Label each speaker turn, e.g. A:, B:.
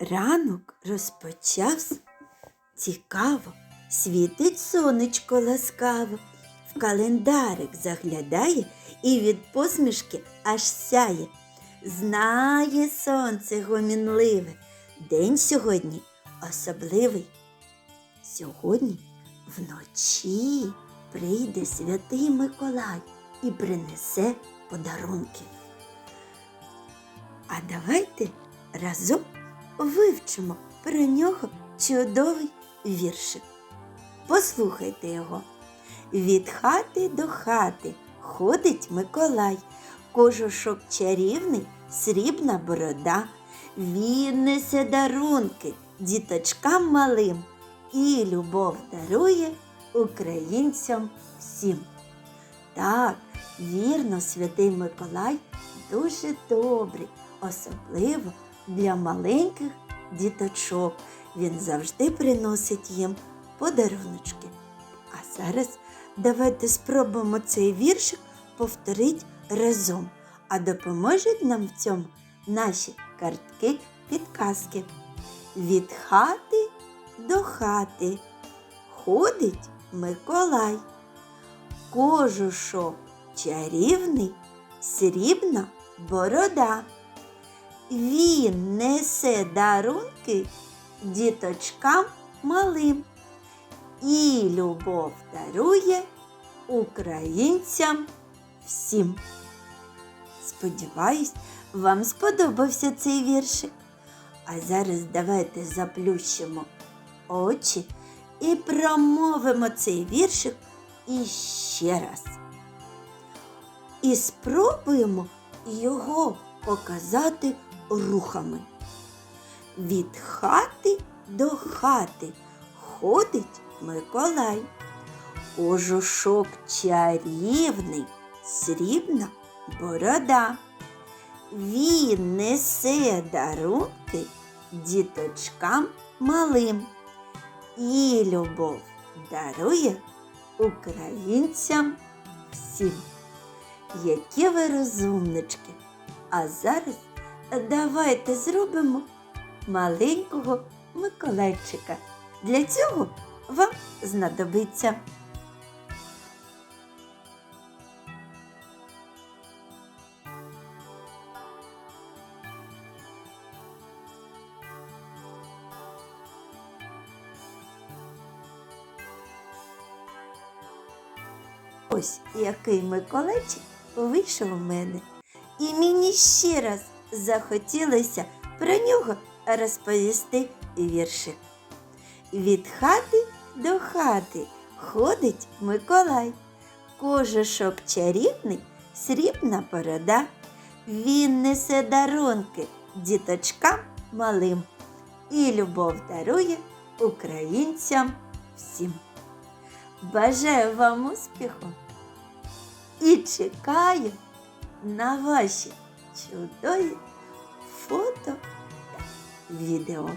A: Ранок розпочався цікаво, світить сонечко ласкаво, в календарик заглядає і від посмішки аж сяє. Знає сонце гомінливе, день сьогодні особливий. Сьогодні вночі прийде святий Миколай і принесе подарунки. А давайте разом вивчимо про нього чудовий віршик. Послухайте його. Від хати до хати ходить Миколай, кожушок чарівний, срібна борода. Він несе дарунки діточкам малим і любов дарує українцям всім. Так, вірно, святий Миколай дуже добрий, особливо для маленьких діточок. Він завжди приносить їм подаруночки. А зараз давайте спробуємо цей віршик повторити разом. А допоможуть нам в цьому наші картки підказки. Від хати до хати ходить Миколай. Кожушок чарівний, срібна борода. Він несе дарунки діточкам малим і любов дарує українцям всім. Сподіваюсь, вам сподобався цей віршик. А зараз давайте заплющимо очі і промовимо цей віршик іще раз. І спробуємо його показати рухами. Від хати до хати ходить Миколай. Кожушок чарівний, срібна борода. Він несе дарунки діточкам малим і любов дарує українцям всім. Які ви розумнички! А зараз давайте зробимо маленького Миколайчика. Для цього вам знадобиться ось який Миколайчик вийшов у мене. І мені ще раз захотілося про нього розповісти віршик. Від хати до хати ходить Миколай. Кожушок чарівний, срібна борода. Він несе дарунки діточкам малим і любов дарує українцям всім. Бажаю вам успіху і чекаю на ваші чудові фото та відео.